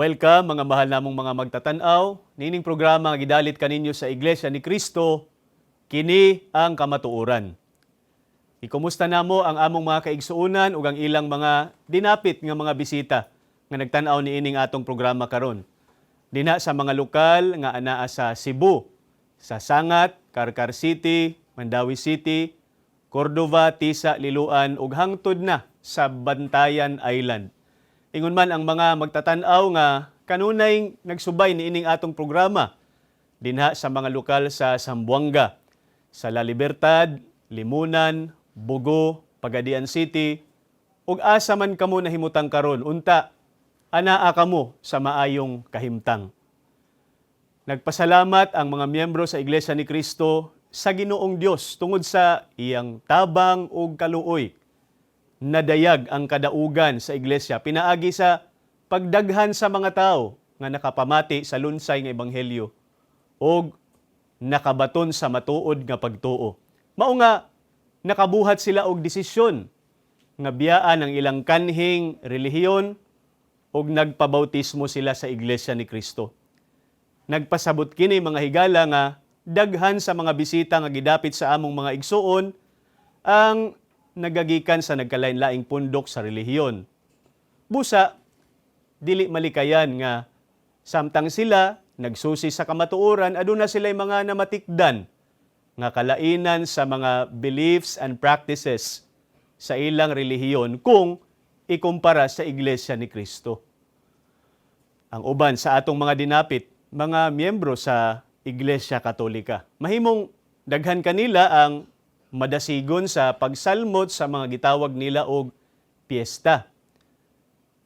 Welcome mga mahal namong mga magtatanaw. Nining programa nga gidalit kaninyo sa Iglesia ni Kristo, kini ang kamatuoran. Ikumusta namo ang among mga kaigsuunan ug ang ilang mga dinapit nga mga bisita nga nagtan-aw ni ining atong programa karon. Dina sa mga lokal nga anaa sa Cebu, sa Sangat, Karkar City, Mandawi City, Cordova, Tisa, Liluan ug hangtod na sa Bantayan Island. Ingon man ang mga magtatanaw nga kanunay nagsubay ni ining atong programa dinha sa mga lokal sa Sambuanga, sa La Libertad, Limunan, Bugo, Pagadian City ug asa man kamo nahimutang karon unta anaa kamo sa maayong kahimtang. Nagpasalamat ang mga miyembro sa Iglesia ni Kristo sa Ginoong Dios tungod sa iyang tabang ug kaluoy nadayag ang kadaugan sa iglesia pinaagi sa pagdaghan sa mga tao nga nakapamati sa lunsay nga ebanghelyo ug nakabaton sa matuod nga pagtuo. Mao nga nakabuhat sila og desisyon nga biyaan ang ilang kanhing relihiyon ug nagpabautismo sila sa iglesia ni Kristo. Nagpasabot kini mga higala nga daghan sa mga bisita nga gidapit sa among mga igsuon ang nagagikan sa nagkalain-laing pundok sa relihiyon. Busa, dili malikayan nga samtang sila nagsusi sa kamatuoran aduna sila mga namatikdan nga kalainan sa mga beliefs and practices sa ilang relihiyon kung ikumpara sa Iglesia ni Kristo. Ang uban sa atong mga dinapit, mga miyembro sa Iglesia Katolika. Mahimong daghan kanila ang madasigon sa pagsalmot sa mga gitawag nila og piyesta.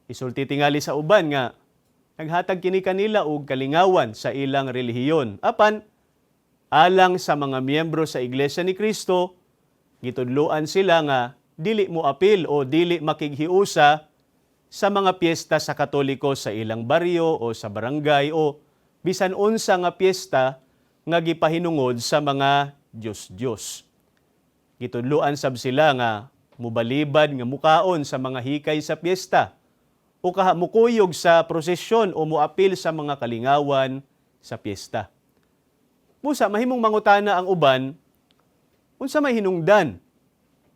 Isulti tingali sa uban nga naghatag kini kanila og kalingawan sa ilang relihiyon. Apan alang sa mga miyembro sa Iglesia ni Kristo, gitudloan sila nga dili mo apil o dili makighiusa sa mga piyesta sa Katoliko sa ilang baryo o sa barangay o bisan unsa nga piyesta nga gipahinungod sa mga Dios-Dios. Gitudloan sab sila nga mubalibad nga mukaon sa mga hikay sa piyesta o kaha mukuyog sa prosesyon o muapil sa mga kalingawan sa piyesta. Musa mahimong mangutana ang uban unsa may hinungdan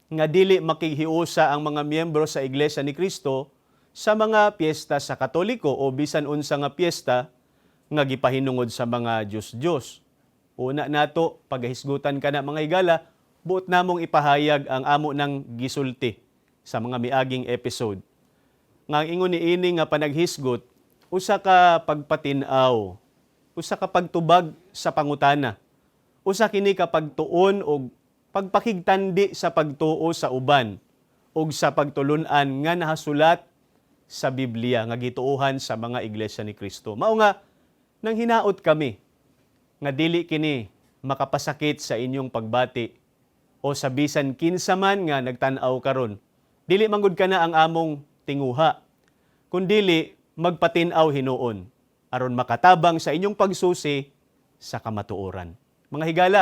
nga dili makighiusa ang mga miyembro sa Iglesia ni Kristo sa mga piyesta sa Katoliko o bisan unsa nga piyesta nga gipahinungod sa mga Dios-Dios. Una nato pagahisgutan kana mga higala buot namong ipahayag ang amo ng gisulti sa mga miaging episode. Nga ingon ni ini nga panaghisgot, usa ka pagpatinaw, usa ka pagtubag sa pangutana, usa kini ka pagtuon og pagpakigtandi sa pagtuo sa uban ug sa pagtulunan nga nahasulat sa Biblia nga gituohan sa mga iglesia ni Kristo. Mao nga nang hinaot kami nga dili kini makapasakit sa inyong pagbati o sa bisan kinsa man nga nagtan-aw karon. Dili manggod ka na ang among tinguha kundili magpatin-aw hinuon aron makatabang sa inyong pagsusi sa kamatuoran. Mga higala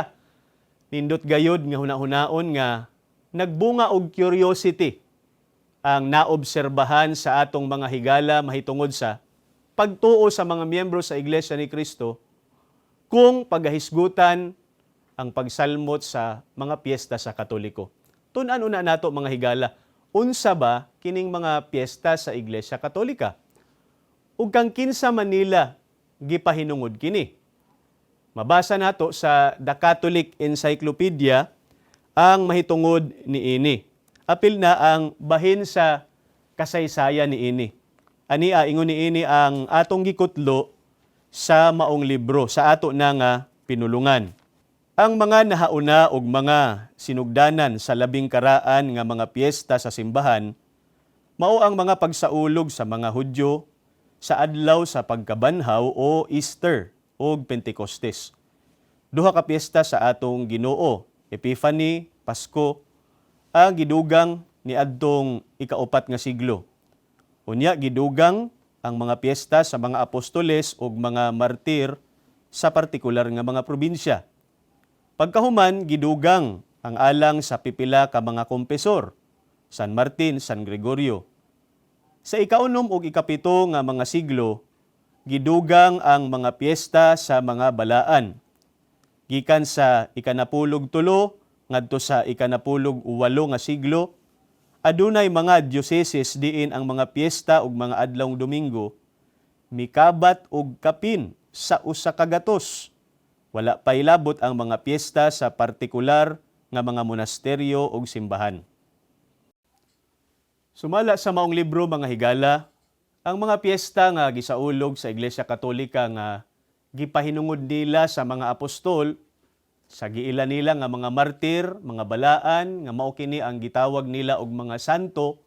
nindot gayod nga hunahunaon nga nagbunga og curiosity ang naobserbahan sa atong mga higala mahitungod sa pagtuo sa mga miyembro sa Iglesia ni Kristo kung pagahisgutan ang pagsalmot sa mga piyesta sa Katoliko. Tunan una nato mga higala, unsa ba kining mga piyesta sa Iglesia Katolika? Ug kang kinsa Manila gipahinungod kini. Mabasa nato sa The Catholic Encyclopedia ang mahitungod ni ini. Apil na ang bahin sa kasaysayan ni ini. Ani ingon ni ini ang atong gikutlo sa maong libro sa ato na nga pinulungan. Ang mga nahauna og mga sinugdanan sa labing karaan nga mga piyesta sa simbahan mao ang mga pagsaulog sa mga Hudyo sa adlaw sa pagkabanhaw o Easter o Pentecostes. Duha ka piyesta sa atong Ginoo, Epiphany, Pasko, ang gidugang ni adtong ikaupat nga siglo. Unya gidugang ang mga piyesta sa mga apostoles ug mga martir sa partikular nga mga probinsya. Pagkahuman, gidugang ang alang sa pipila ka mga kompesor, San Martin, San Gregorio. Sa ikaunom ug ikapito nga mga siglo, gidugang ang mga piyesta sa mga balaan. Gikan sa ikanapulog tulo ngadto sa ikanapulog uwalo nga siglo, adunay mga dioceses diin ang mga piyesta ug mga adlawng Domingo mikabat og kapin sa usa ka gatos. Wala pa ilabot ang mga piyesta sa partikular nga mga monasteryo ug simbahan. Sumala sa maong libro mga higala, ang mga piyesta nga gisaulog sa Iglesia Katolika nga gipahinungod nila sa mga apostol sa giila nila nga mga martir, mga balaan nga mao kini ang gitawag nila og mga santo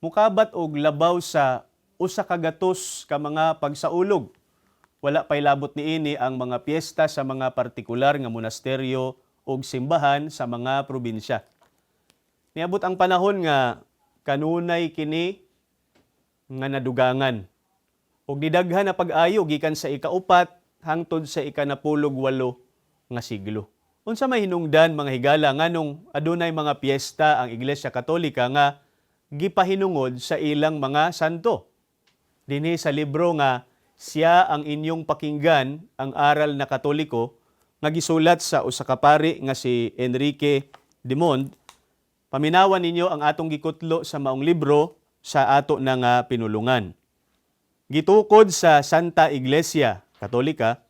mukabat og labaw sa usa ka gatos ka mga pagsaulog. Wala pay labot niini ang mga piyesta sa mga partikular nga monasteryo ug simbahan sa mga probinsya. Niabot ang panahon nga kanunay kini nga nadugangan. ug nidaghan na pag-ayo gikan sa ikaupat hangtod sa ikanapulog walo nga siglo. Unsa may hinungdan mga higala nganong adunay mga piyesta ang Iglesia Katolika nga gipahinungod sa ilang mga santo. Dinhi sa libro nga siya ang inyong pakinggan ang aral na Katoliko nga gisulat sa usa ka pari nga si Enrique Dimond paminawan ninyo ang atong gikutlo sa maong libro sa ato na nga pinulungan. Gitukod sa Santa Iglesia Katolika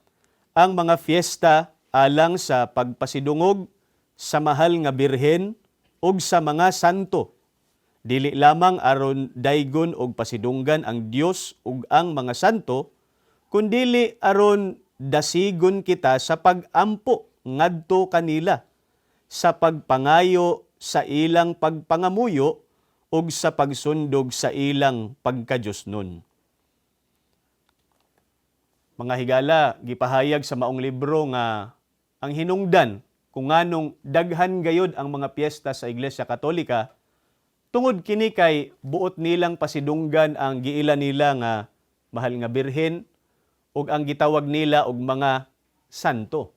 ang mga fiesta alang sa pagpasidungog sa mahal nga birhen ug sa mga santo. Dili lamang aron daygon og pasidunggan ang Dios ug ang mga santo, kundili aron dasigon kita sa pagampo ngadto kanila sa pagpangayo sa ilang pagpangamuyo ug sa pagsundog sa ilang pagkadiyosnon. Mga higala, gipahayag sa maong libro nga ang hinungdan kung nganong daghan gayod ang mga piyesta sa Iglesia Katolika tungod kini kay buot nilang pasidunggan ang giila nila nga mahal nga birhen ug ang gitawag nila og mga santo.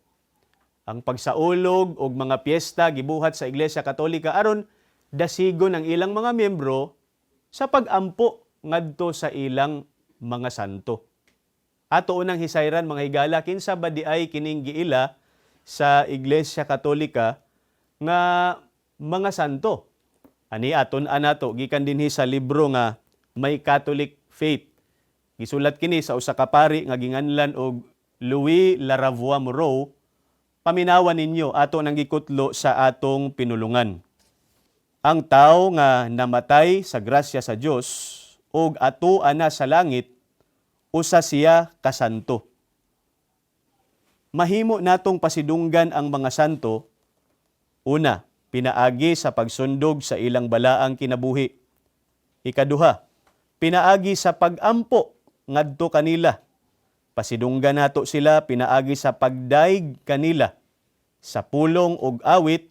Ang pagsaulog og mga piyesta gibuhat sa Iglesia Katolika aron dasigon ang ilang mga miyembro sa pagampo ngadto sa ilang mga santo. Ato unang hisayran mga higala kinsa ba di ay kining giila sa Iglesia Katolika nga mga santo. Ani aton anato gikan dinhi sa libro nga May Catholic Faith. Gisulat kini sa usa ka pari nga ginganlan og Louis Laravoie Moreau. Paminawan ninyo ato nang gikutlo sa atong pinulungan. Ang tao nga namatay sa grasya sa Dios ug ato ana sa langit usa siya kasanto. Mahimo natong pasidunggan ang mga santo una, pinaagi sa pagsundog sa ilang balaang kinabuhi. Ikaduha, pinaagi sa pagampo ngadto kanila. Pasidunggan nato sila pinaagi sa pagdaig kanila sa pulong ug awit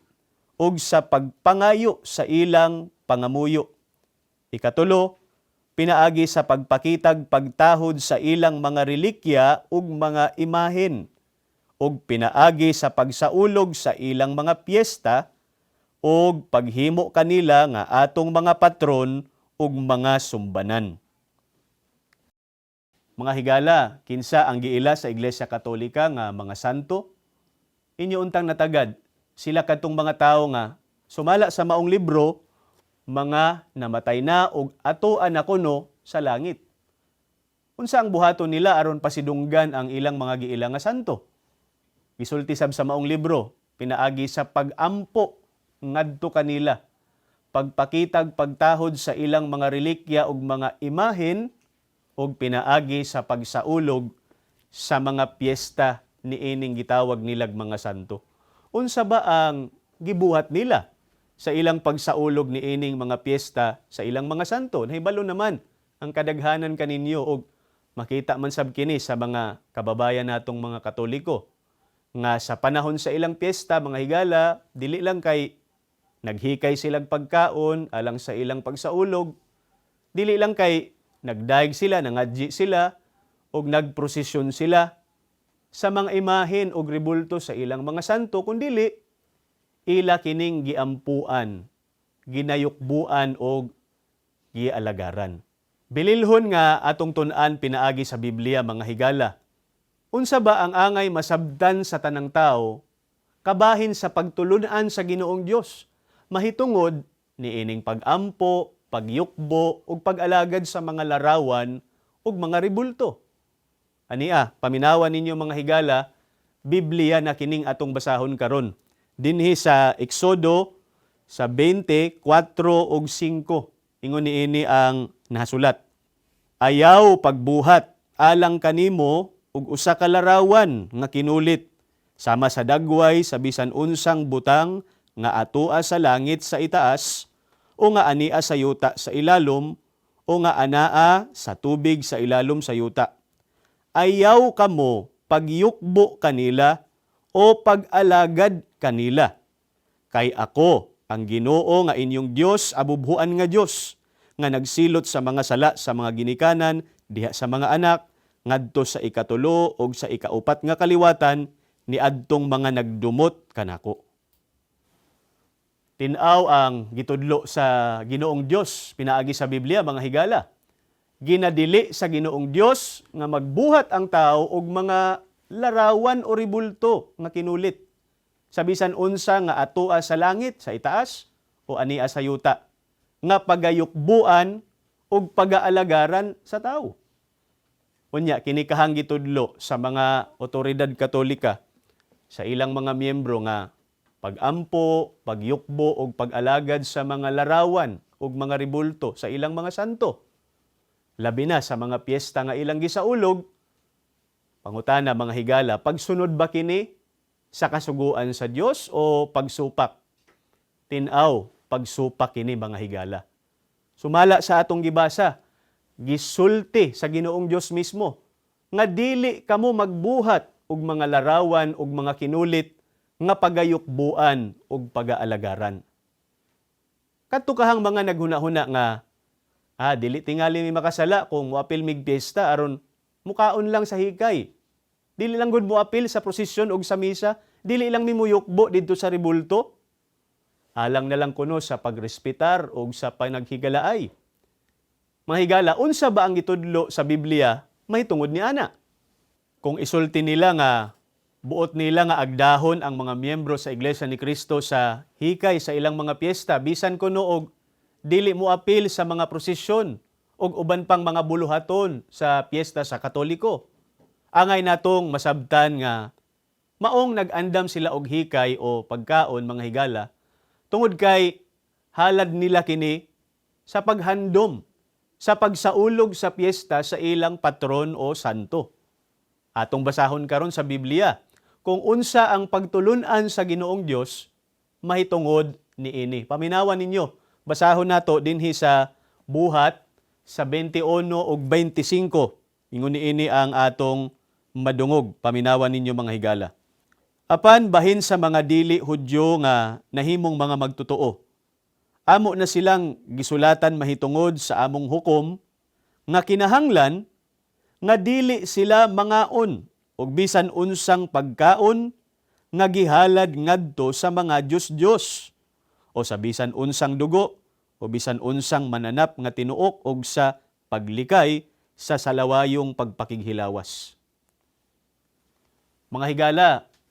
ug sa pagpangayo sa ilang pangamuyo. Ikatulo, pinaagi sa pagpakitag pagtahod sa ilang mga relikya ug mga imahen ug pinaagi sa pagsaulog sa ilang mga piyesta ug paghimo kanila nga atong mga patron ug mga sumbanan. Mga higala, kinsa ang giila sa Iglesia Katolika nga mga santo? Inyo untang natagad, sila katong mga tao nga sumala sa maong libro mga namatay na og atoan na kuno sa langit. Unsa ang buhaton nila aron pasidunggan ang ilang mga giila nga santo? Gisulti sab sa maong libro, pinaagi sa pagampo ngadto kanila, pagpakitag pagtahod sa ilang mga relikya ug mga imahen ug pinaagi sa pagsaulog sa mga piyesta ni ining gitawag nilag mga santo. Unsa ba ang gibuhat nila sa ilang pagsaulog ni ining mga piyesta sa ilang mga santo? Nahibalo naman ang kadaghanan kaninyo og makita man sab kini sa mga kababayan natong mga Katoliko nga sa panahon sa ilang piyesta mga higala dili lang kay naghikay silang pagkaon alang sa ilang pagsaulog dili lang kay nagdaig sila nangadji sila og nagprosesyon sila sa mga imahen o ribulto sa ilang mga santo, kundili ila kining giampuan, ginayukbuan o gialagaran. Bililhon nga atong tun-an pinaagi sa Biblia mga higala. Unsa ba ang angay masabdan sa tanang tao kabahin sa pagtulunan sa Ginoong Dios mahitungod ni ining pagampo, pagyukbo ug pag-alagad sa mga larawan ug mga ribulto. Ania, paminawan ninyo mga higala, Biblia na kining atong basahon karon. Dinhi sa Exodo sa 24 ug 5. Ingon niini ang nahasulat. Ayaw pagbuhat alang kanimo ug usa ka larawan nga kinulit sama sa dagway sa bisan unsang butang nga atoa sa langit sa itaas o nga ania sa yuta sa ilalom o nga anaa sa tubig sa ilalom sa yuta. Ayaw kamo pagyukbo kanila o pag-alagad kanila. Kay ako ang Ginoo nga inyong Dios abubhuan nga Dios nga nagsilot sa mga sala sa mga ginikanan diha sa mga anak ngadto sa ikatulo ug sa ikaupat nga kaliwatan ni adtong mga nagdumot kanako. Tinaw ang gitudlo sa Ginoong Dios pinaagi sa Biblia mga higala. Ginadili sa Ginoong Dios nga magbuhat ang tao og mga larawan o ribulto nga kinulit. Sa bisan unsa nga atoa sa langit sa itaas o ania sa yuta nga pagayukbuan ug pagaalagaran sa tao. Unya kini kahang gitudlo sa mga otoridad katolika sa ilang mga miyembro nga pagampo, pagyukbo ug pag-alagad sa mga larawan ug mga ribulto sa ilang mga santo. Labi na sa mga piyesta nga ilang gisaulog, pangutana mga higala, pagsunod ba kini sa kasuguan sa Dios o pagsupak? Tinaw, pagsupak kini mga higala. Sumala sa atong gibasa, gisulti sa Ginoong Dios mismo nga dili kamo magbuhat og mga larawan ug mga kinulit nga pagayukbuan ug pagaalagaran. Kadto kahang mga naghuna-huna nga ah dili tingali mi makasala kung moapil mig piyesta aron mukaon lang sa hikay. Dili lang gud moapil sa prosesyon ug sa misa, dili lang mi muyukbo didto sa ribulto. Alang na lang kuno sa pagrespetar ug sa panaghigalaay. Mga higala, unsa ba ang gitudlo sa Biblia may tungod ni ana? Kung isulti nila nga buot nila nga agdahon ang mga miyembro sa Iglesia ni Kristo sa hikay sa ilang mga piyesta bisan kuno og dili mo apil sa mga prosesyon ug uban pang mga buluhaton sa piyesta sa Katoliko. Angay natong masabtan nga maong nag-andam sila og hikay o pagkaon mga higala tungod kay halad nila kini sa paghandom sa pagsaulog sa piyesta sa ilang patron o santo. Atong basahon karon sa Biblia kung unsa ang pagtulunan sa Ginoong Dios mahitungod niini. Paminawan ninyo, basahon nato dinhi sa buhat sa 21 ug 25. Ingon niini ang atong madungog. Paminawan ninyo mga higala. Apan bahin sa mga dili Hudyo nga nahimong mga magtotoo. Amo na silang gisulatan mahitungod sa among hukom nga kinahanglan nga dili sila mangaon ug bisan unsang pagkaon nga gihalad ngadto sa mga Dios-Dios o sa bisan unsang dugo o bisan unsang mananap nga tinuok og sa paglikay sa salawayong pagpakighilawas. Mga higala,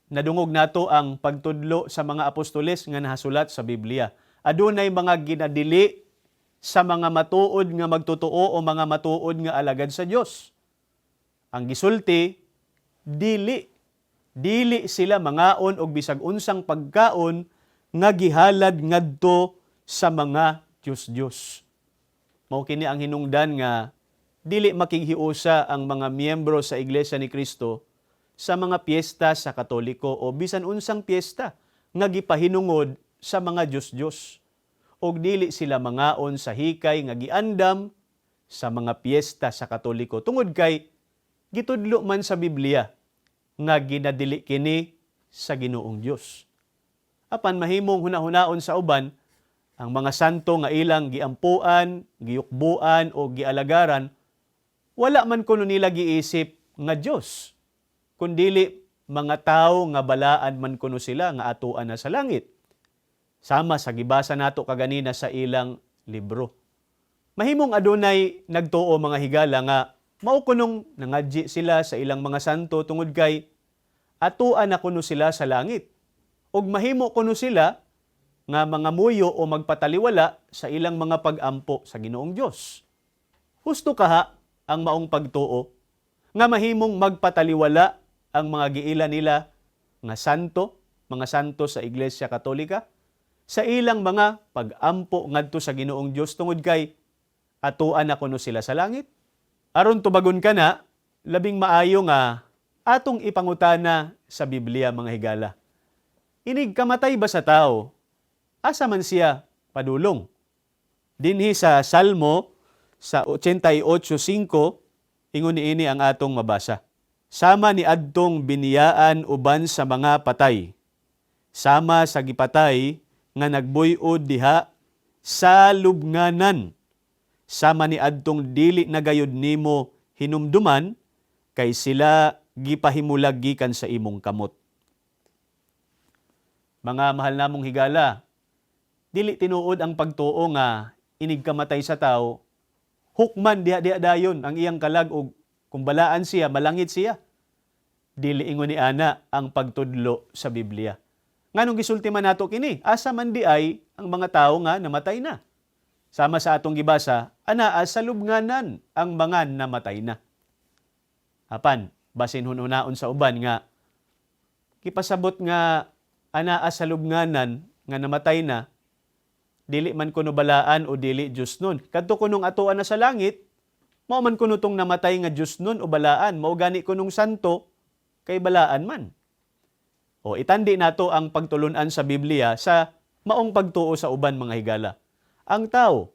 nadungog nato ang pagtudlo sa mga apostoles nga nahasulat sa Biblia. Adunay mga ginadili sa mga matuod nga magtotoo o mga matuod nga alagad sa Dios. Ang gisulti dili dili sila mangaon og bisag unsang pagkaon nga gihalad ngadto sa mga Dios-Dios. Mao kini ang hinungdan nga dili makighiusa ang mga miyembro sa Iglesia ni Kristo sa mga piyesta sa Katoliko o bisan unsang piyesta nga gipahinungod sa mga Dios-Dios. Og dili sila mangaon sa hikay nga giandam sa mga piyesta sa Katoliko tungod kay gitudlo man sa Biblia nga ginadili kini sa Ginoong Dios. Apan mahimong hunahunaon sa uban ang mga santo nga ilang giampuan, giyukbuan o gialagaran wala man kuno nila giisip nga Dios kundili mga tao nga balaan man kuno sila nga atuan na sa langit. Sama sa gibasa nato kaganina sa ilang libro. Mahimong adunay nagtuo mga higala nga mao kunong nangadji sila sa ilang mga santo tungod kay atuan na kuno sila sa langit. Ug mahimo kuno sila nga mga muyo o magpataliwala sa ilang mga pag-ampo sa Ginoong Dios. Husto kaha ang maong pagtuo nga mahimong magpataliwala ang mga giila nila nga santo, mga santo sa Iglesia Katolika sa ilang mga pag-ampo ngadto sa Ginoong Dios tungod kay atuan na kuno sila sa langit. Aron tubagon ka na, labing maayo nga atong ipangutana sa Biblia mga higala. Inig kamatay ba sa tao? Asa man siya padulong? Dinhi sa Salmo sa 88:5 ingon niini ang atong mabasa. Sama ni adtong biniyaan uban sa mga patay. Sama sa gipatay nga nagbuy-od diha sa lubnganan. Sama ni adtong dili na gayud nimo hinumduman kay sila gipahimulag gikan sa imong kamot. Mga mahal namong higala, dili tinuod ang pagtuo nga inig kamatay sa tao, hukman diha diha dayon ang iyang kalag og kung balaan siya, malangit siya. Dili ingon ni ana ang pagtudlo sa Biblia. Nganong gisulti man nato kini, asa man di ay ang mga tao nga namatay na. Sama sa atong gibasa, anaa sa lubnganan ang mga namatay na. Apan, basin hununaon sa uban nga, kipasabot nga anaa sa lubnganan nga namatay na, dili man kuno balaan o dili Diyos nun. Kadto kunong atuan na sa langit, mao man kuno tong namatay nga Diyos nun o balaan, mao gani kunong santo, kay balaan man. O itandi nato ang pagtulunan sa Biblia sa maong pagtuo sa uban mga higala. Ang tao,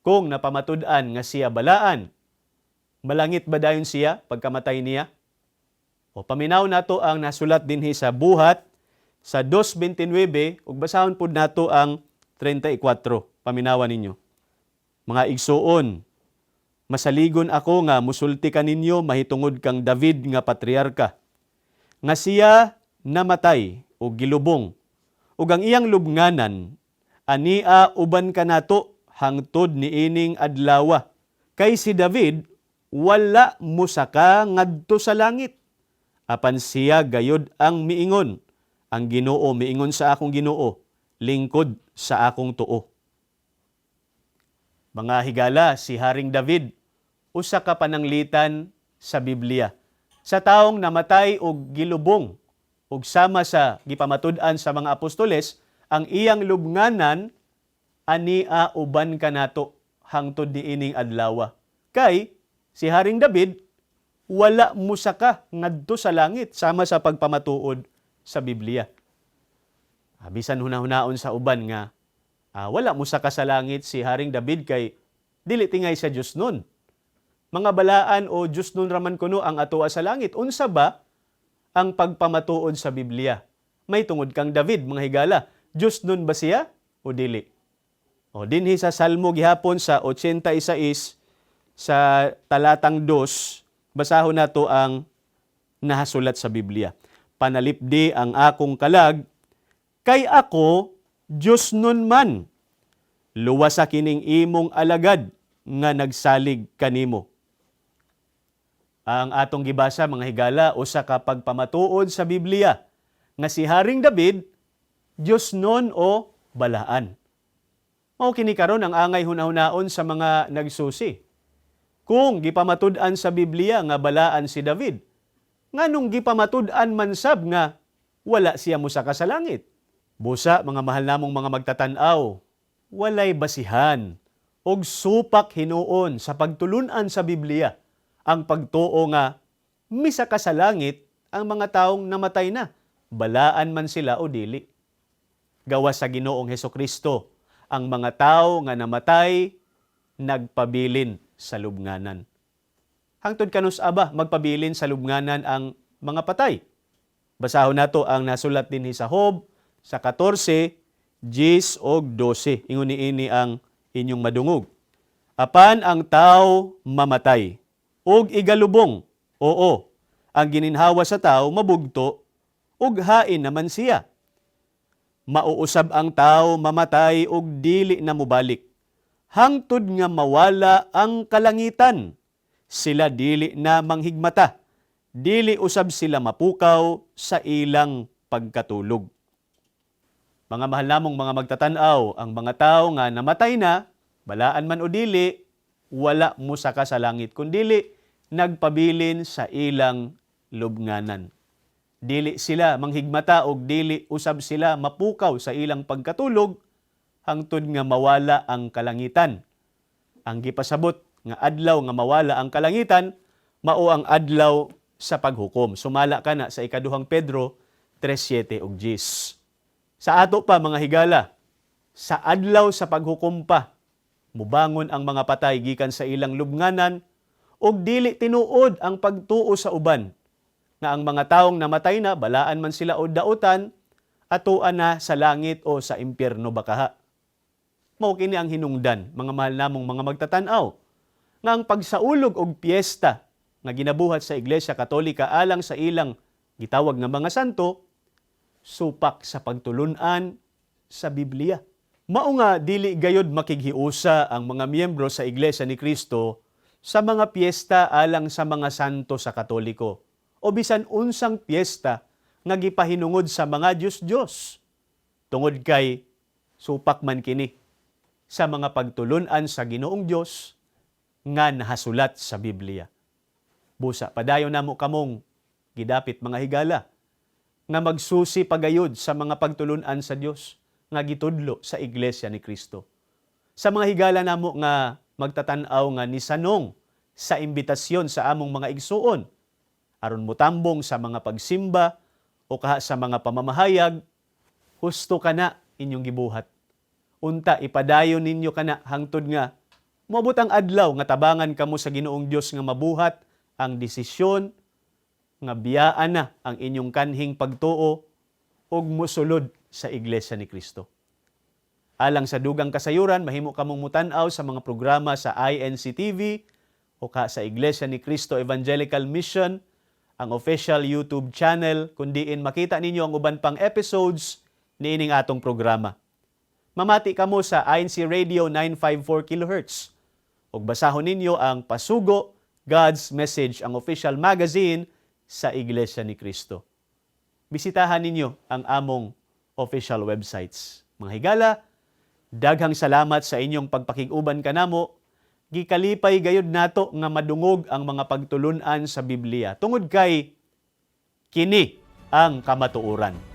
kung napamatud-an nga siya balaan, malangit ba dayon siya pagkamatay niya? O paminaw nato ang nasulat dinhi sa buhat sa 2.29 ug basahon pud nato ang 34. Paminawan ninyo. Mga igsuon, masaligon ako nga musulti ka ninyo mahitungod kang David nga patriarka. Nga siya namatay o gilubong ug ang iyang lubnganan ania uban kanato hangtod ni ining adlawa. Kay si David wala musaka ngadto sa langit. Apan siya gayod ang miingon. Ang Ginoo miingon sa akong Ginoo, lingkod sa akong tuo. Mga higala, si Haring David, usa ka pananglitan sa Biblia. Sa taong namatay og gilubong ug sama sa gipamatud-an sa mga apostoles, ang iyang lubnganan ania uban kanato hangtod diining adlaw. Kay si Haring David wala musaka ngadto sa langit sama sa pagpamatuod sa Biblia. Ah, Bisan hunahunahon sa uban nga ah, wala musaka sa langit si Haring David kay dili tingay sa Dios nun. Mga balaan o Diyos nun raman kuno ang atoa sa langit. Unsa ba ang pagpamatuod sa Biblia? May tungod kang David, mga higala. Diyos nun ba siya o dili? O dinhi sa Salmo gihapon sa 86 sa talatang 2, basahon nato ang nahasulat sa Biblia. Panalipdi ang akong kalag, kay ako, Diyos nun man. Luwas sa kining imong alagad nga nagsalig kanimo. Ang atong gibasa mga higala usa ka pagpamatuod sa Biblia nga si Haring David Dios nun o balaan. Mao kini karon ang angay hunahunaon sa mga nagsusi. Kung gipamatud-an sa Biblia nga balaan si David, nganong gipamatud-an man sab nga wala siya musaka sa langit. Busa mga mahal namong mga magtatanaw, walay basihan og supak hinuon sa pagtulunan sa Biblia ang pagtuo nga misa ka sa langit ang mga taong namatay na, balaan man sila o dili. Gawa sa Ginoong Heso Kristo, ang mga tao nga namatay nagpabilin sa lubnganan. Hangtod kanus aba magpabilin sa lubnganan ang mga patay. Basahon nato ang nasulat din sa Hob sa 14, 10 og 12. Ingon niini ang inyong madungog. Apan ang tao mamatay ug igalubong. Oo, ang gininhawa sa tao mabugto ug hain naman siya. Mauusab ang tao mamatay ug dili na mubalik. hangtod nga mawala ang kalangitan. Sila dili na manghigmata, dili usab sila mapukaw sa ilang pagkatulog. Mga mahal namong mga magtatanaw, ang mga tao nga namatay na, balaan man o dili, wala mo sa langit, kundili nagpabilin sa ilang lubnganan. Dili sila manghigmata og dili usab sila mapukaw sa ilang pagkatulog hangtod nga mawala ang kalangitan. Ang gipasabot nga adlaw nga mawala ang kalangitan mao ang adlaw sa paghukom. Sumala ka na sa ikaduhang Pedro 3:7 ug 10. Sa ato pa mga higala, sa adlaw sa paghukom pa, mubangon ang mga patay gikan sa ilang lubnganan ug dili tinuod ang pagtuo sa uban nga ang mga taong namatay na balaan man sila o dautan atuan na sa langit o sa impyerno bakaha. Mao kini ang hinungdan mga mahal namong mga magtatanaw nga ang pagsaulog og piyesta nga ginabuhat sa Iglesia Katolika alang sa ilang gitawag nga mga santo supak sa pagtulunan sa Biblia. Mao nga dili gayod makighiusa ang mga miyembro sa Iglesia ni Kristo sa mga piyesta alang sa mga santo sa Katoliko o bisan unsang piyesta nga gipahinungod sa mga Dios-Dios. Tungod kay supak man kini sa mga pagtulunan sa Ginoong Dios nga nahasulat sa Biblia. Busa padayon namo kamong gidapit mga higala nga magsusi pagayod sa mga pagtulunan sa Dios nga gitudlo sa iglesia ni Kristo. Sa mga higala namo nga magtatanaw nga ni sanong sa imbitasyon sa among mga igsuon aron mutambong sa mga pagsimba o kaha sa mga pamamahayag husto kana inyong gibuhat. Unta ipadayon ninyo kana hangtod nga moabot ang adlaw nga tabangan kamo sa Ginoong Dios nga mabuhat ang desisyon nga biyaan na ang inyong kanhing pagtuo ug musulod sa iglesia ni Kristo. Alang sa dugang kasayuran, mahimo kamong mutan-aw sa mga programa sa INCTV o ka sa Iglesia ni Cristo Evangelical Mission, ang official YouTube channel, kundiin makita ninyo ang uban pang episodes ni ining atong programa. Mamati kamo sa INC Radio 954 kHz. Ug basahon ninyo ang Pasugo, God's Message, ang official magazine sa Iglesia ni Cristo. Bisitahan ninyo ang among official websites. Mga higala, daghang salamat sa inyong pagpakiguban kanamo. Gikalipay gayud nato nga madungog ang mga pagtulunan sa Biblia. Tungod kay kini ang kamatuoran.